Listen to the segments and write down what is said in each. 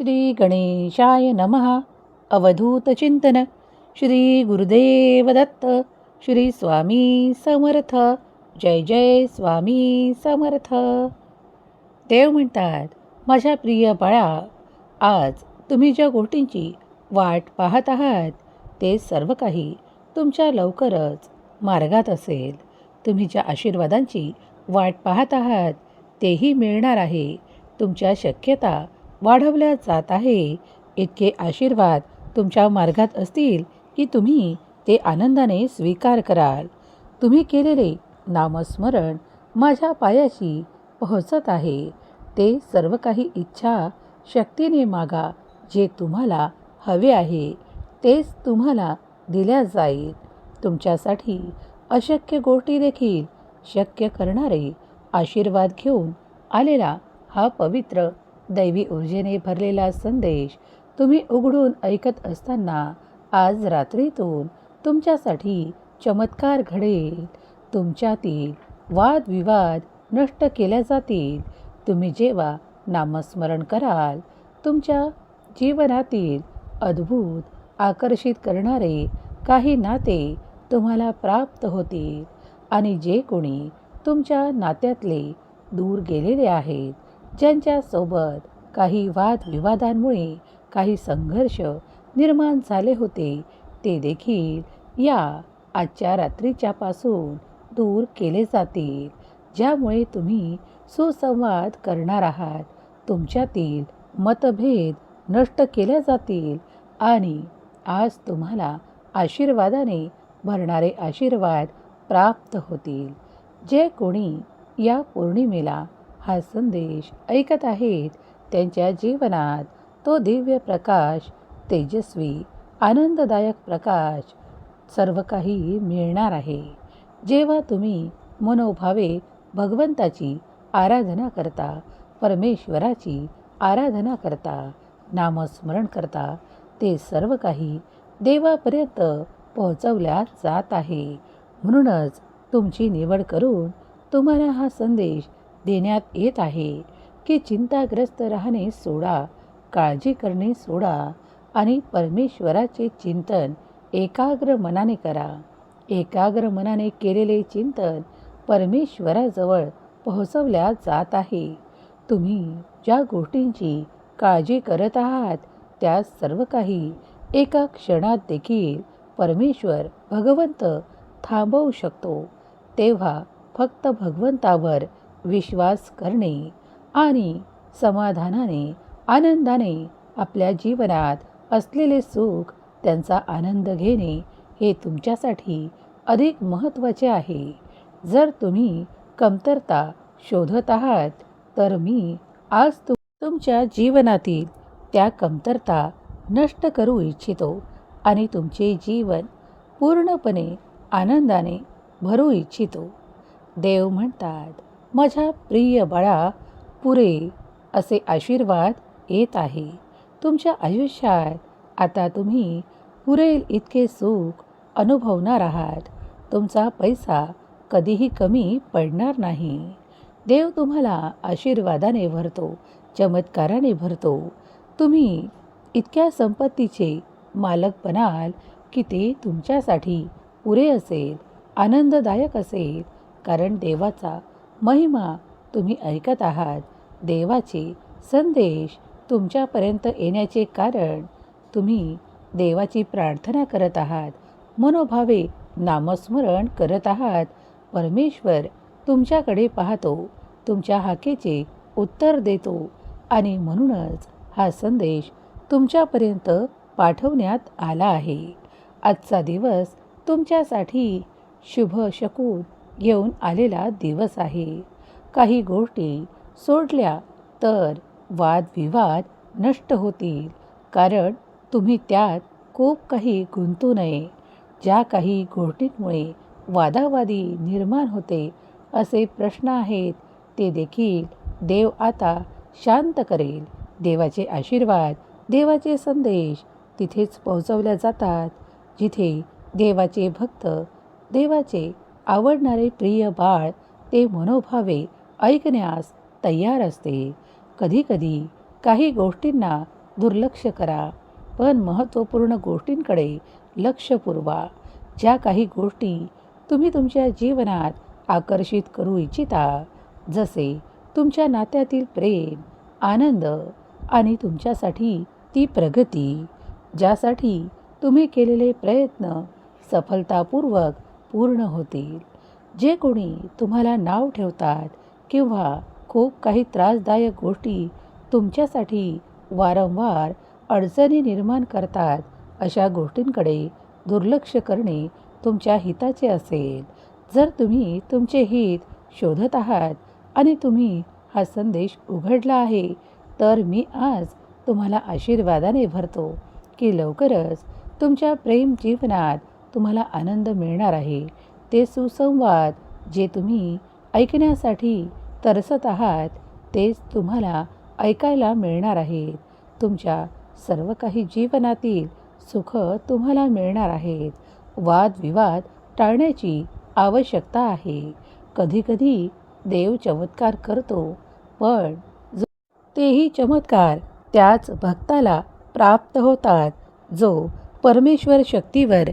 श्री गणेशाय नमः। अवधूत चिंतन। श्री गुरुदेव दत्त। श्री स्वामी समर्थ। जय जय स्वामी समर्थ। देव म्हणतात माझ्या प्रिय बाळा आज तुम्ही ज्या गोष्टींची वाट पाहत आहात ते सर्व काही तुमच्या लवकरच मार्गात असेल. तुम्ही ज्या आशीर्वादांची वाट पाहत आहात तेही मिळणार आहे. तुमच्या शक्यता वाढवल्या जात आहे. इतके आशीर्वाद तुमच्या मार्गात असतील की तुम्ही ते आनंदाने स्वीकार कराल. तुम्ही केलेले नामस्मरण माझ्या पायाशी पोहोचत आहे. ते सर्व काही इच्छा शक्तीने मागा जे तुम्हाला हवे आहे. तेच तुम्हाला दिल्या जाईल. तुमच्यासाठी अशक्य गोष्टी देखील शक्य करणारे आशीर्वाद घेऊन आलेला हा पवित्र दैवी ऊर्जेने भरलेला संदेश तुम्ही उघडून ऐकत असताना आज रात्रीतून तुमच्यासाठी चमत्कार घडेल. तुमच्यातील वादविवाद नष्ट केल्या जातील. तुम्ही जेव्हा नामस्मरण कराल तुमच्या जीवनातील अद्भुत आकर्षित करणारे काही नाते तुम्हाला प्राप्त होतील आणि जे कोणी तुमच्या नात्यातले दूर गेलेले आहेत ज्यांच्यासोबत काही वादविवादांमुळे काही संघर्ष निर्माण झाले होते ते देखील या आजच्या रात्रीच्यापासून दूर केले जातील ज्यामुळे तुम्ही सुसंवाद करणार आहात. तुमच्यातील मतभेद नष्ट केले जातील आणि आज तुम्हाला आशीर्वादाने भरणारे आशीर्वाद प्राप्त होतील. जे कोणी या पौर्णिमेला हा संदेश ऐकत आहेत त्यांच्या जीवनात. तो दिव्य प्रकाश तेजस्वी आनंददायक प्रकाश सर्व काही मिळणार आहे. जेव्हा तुम्ही मनोभावे भगवंताची आराधना करता परमेश्वराची आराधना करता नामस्मरण करता ते सर्व काही देवापर्यंत पोहोचवल्या जात आहे. म्हणूनच तुमची निवड करून तुम्हाला हा संदेश देण्यात येत आहे की चिंताग्रस्त राहणे सोडा काळजी करणे सोडा आणि परमेश्वराचे चिंतन एकाग्र मनाने करा. एकाग्र मनाने केलेले चिंतन परमेश्वराजवळ पोहोचवल्या जात आहे. तुम्ही ज्या गोष्टींची काळजी करत आहात त्या सर्व काही एका क्षणात देखील परमेश्वर भगवंत थांबवू शकतो. तेव्हा फक्त भगवंतावर विश्वास करणे आणि समाधानाने आनंदाने आपल्या जीवनात असलेले सुख त्यांचा आनंद घेणे हे तुमच्यासाठी अधिक महत्त्वाचे आहे. जर तुम्ही कमतरता शोधत आहात तर मी आज तु तुमच्या जीवनातील त्या कमतरता नष्ट करू इच्छितो आणि तुमचे जीवन पूर्णपणे आनंदाने भरू इच्छितो. देव म्हणतात माझ्या प्रिय बाळा पुरे असे आशीर्वाद येत आहे. तुमच्या आयुष्यात आता तुम्ही पुरेल इतके सुख अनुभवणार आहात. तुमचा पैसा कधीही कमी पडणार नाही. देव तुम्हाला आशीर्वादाने भरतो चमत्काराने भरतो. तुम्ही इतक्या संपत्तीचे मालक बनाल की ते तुमच्यासाठी पुरे असेल आनंददायक असेल कारण देवाचा महिमा तुम्ही ऐकत आहात. देवाचे संदेश तुमच्यापर्यंत येण्याचे कारण तुम्ही देवाची प्रार्थना करत आहात. मनोभावे नामस्मरण करत आहात. परमेश्वर तुमच्याकडे पाहतो तुमच्या हाकेचे उत्तर देतो आणि म्हणूनच हा संदेश तुमच्यापर्यंत पाठवण्यात आला आहे. आजचा दिवस तुमच्यासाठी शुभ शकून घेऊन आलेला दिवस आहे. काही गोष्टी सोडल्या तर वादविवाद नष्ट होतील. कारण तुम्ही त्यात खूप काही गुंतू नये. ज्या काही गोष्टींमुळे वादावादी निर्माण होते असे प्रश्न आहेत ते देखील देव आता शांत करेल. देवाचे आशीर्वाद देवाचे संदेश तिथेच पोहोचवल्या जातात. जिथे देवाचे भक्त देवाचे आवडणारे प्रिय बाळ ते मनोभावे ऐकण्यास तयार असते. कधीकधी काही गोष्टींना दुर्लक्ष करा पण महत्त्वपूर्ण गोष्टींकडे लक्ष पुरवा. ज्या काही गोष्टी तुम्ही तुमच्या जीवनात आकर्षित करू इच्छिता जसे तुमच्या नात्यातील प्रेम आनंद आणि तुमच्यासाठी ती प्रगती ज्यासाठी तुम्ही केलेले प्रयत्न सफलतापूर्वक पूर्ण होतील. जे कोणी तुम्हाला नाव ठेवतात किंवा खूप काही त्रासदायक गोष्टी तुमच्यासाठी वारंवार अडचणी निर्माण करतात अशा गोष्टींकडे दुर्लक्ष करणे तुमच्या हिताचे असेल. जर तुम्ही तुमचे हित शोधत आहात आणि तुम्ही हा संदेश उघडला आहे तर मी आज तुम्हाला आशीर्वादाने भरतो की लवकरच तुमच्या प्रेम जीवनात तुम्हाला आनंद मिळणार आहे. ते सुसंवाद जे तुम्ही ऐकण्यासाठी तरसत आहात तेच तुम्हाला ऐकायला मिळणार आहेत. तुमच्या सर्व काही जीवनातील सुख तुम्हाला मिळणार आहेत. वादविवाद टाळण्याची आवश्यकता आहे. कधीकधी देव चमत्कार करतो पण तेही चमत्कार त्याच भक्ताला प्राप्त होतात जो परमेश्वर शक्तीवर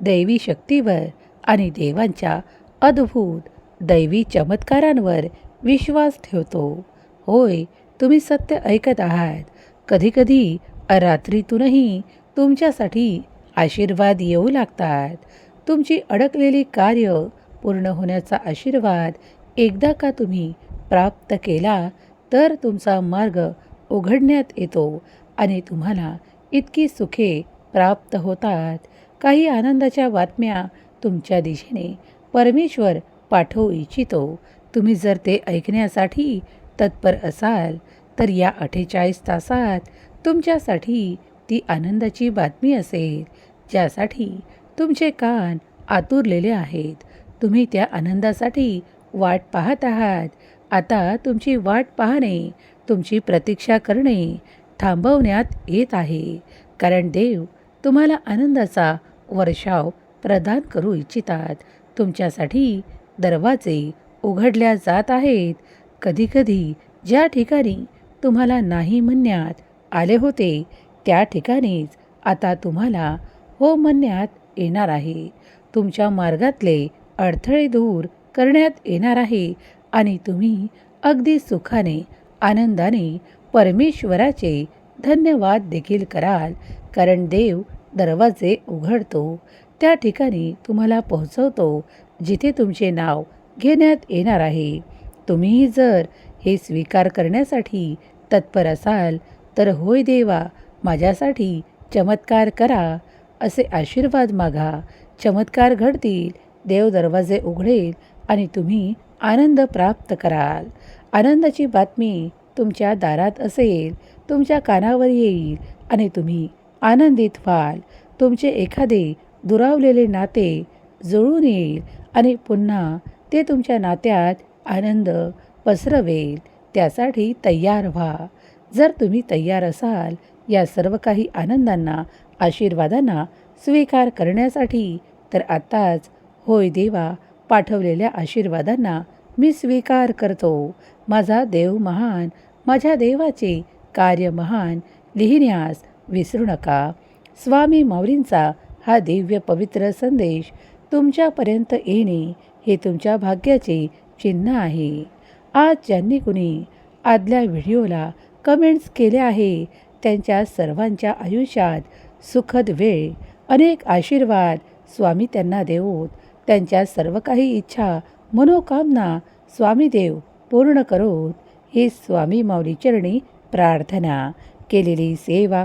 दैवी शक्तीवर आणि देवांच्या अद्भुत दैवी चमत्कारांवर विश्वास ठेवतो. होय तुम्ही सत्य ऐकत आहात. कधीकधी रात्रीतूनही तुमच्यासाठी आशीर्वाद येऊ लागतात. तुमची अडकलेली कार्य पूर्ण होण्याचा आशीर्वाद एकदा का तुम्ही प्राप्त केला तर तुमचा मार्ग उघडण्यात येतो आणि तुम्हाला इतकी सुखे प्राप्त होतात. काही आनंदाच्या बातम्या तुमच्या दिशेने परमेश्वर पाठवू इच्छितो. तुम्ही जर ते ऐकण्यासाठी तत्पर असाल तर या अठ्ठेचाळीस तासात तुमच्यासाठी ती आनंदाची बातमी असेल ज्यासाठी तुमचे कान आतुरलेले आहेत. तुम्ही त्या आनंदासाठी वाट पाहत आहात. आता तुमची वाट पाहणे तुमची प्रतीक्षा करणे थांबवण्यात येत आहे. कारण देव तुम्हाला आनंदाचा वर्षाव प्रदान करू इच्छितात. तुमच्यासाठी दरवाजे उघडल्या जात आहेत. कधीकधी ज्या ठिकाणी तुम्हाला नाही म्हणण्यात आले होते त्या ठिकाणीच आता तुम्हाला हो म्हणण्यात येणार आहे. तुमच्या मार्गातले अडथळे दूर करण्यात येणार आहे आणि तुम्ही अगदी सुखाने आनंदाने परमेश्वराचे धन्यवाद देखील कराल कारण देव दरवाजे उघडतो. त्या ठिकाणी तुम्हाला पोहोचवतो जिथे तुमचे नाव घेण्यात येणार आहे. तुम्हीही जर हे स्वीकार करण्यासाठी तत्पर असाल तर होय देवा माझ्यासाठी चमत्कार करा असे आशीर्वाद मागा. चमत्कार घडतील देव दरवाजे उघडेल आणि तुम्ही आनंद प्राप्त कराल. आनंदाची बातमी तुमच्या दारात असेल तुमच्या कानावर येईल आणि तुम्ही आनंदित व्हाल. तुमचे एखादे दुरावलेले नाते जुळून येईल आणि पुन्हा ते तुमच्या नात्यात आनंद पसरवेल. त्यासाठी तयार व्हा. जर तुम्ही तयार असाल या सर्व काही आनंदांना आशीर्वादांना स्वीकार करण्यासाठी तर आत्ताच होय देवा पाठवलेल्या आशीर्वादांना मी स्वीकार करतो. माझा देव महान माझ्या देवाचे कार्य महान लिहिण्यास विसरू नका. स्वामी माऊलींचा हा दिव्य पवित्र संदेश तुमच्यापर्यंत येणे हे तुमच्या भाग्याचे चिन्ह आहे. आज ज्यांनी कुणी आदल्या व्हिडिओला कमेंट्स केले आहे त्यांच्या सर्वांच्या आयुष्यात सुखद वेळ अनेक आशीर्वाद स्वामी त्यांना देवोत. त्यांच्या सर्व काही इच्छा मनोकामना स्वामी देव पूर्ण करोत. ही स्वामी माऊली चरणी प्रार्थना. केलेली सेवा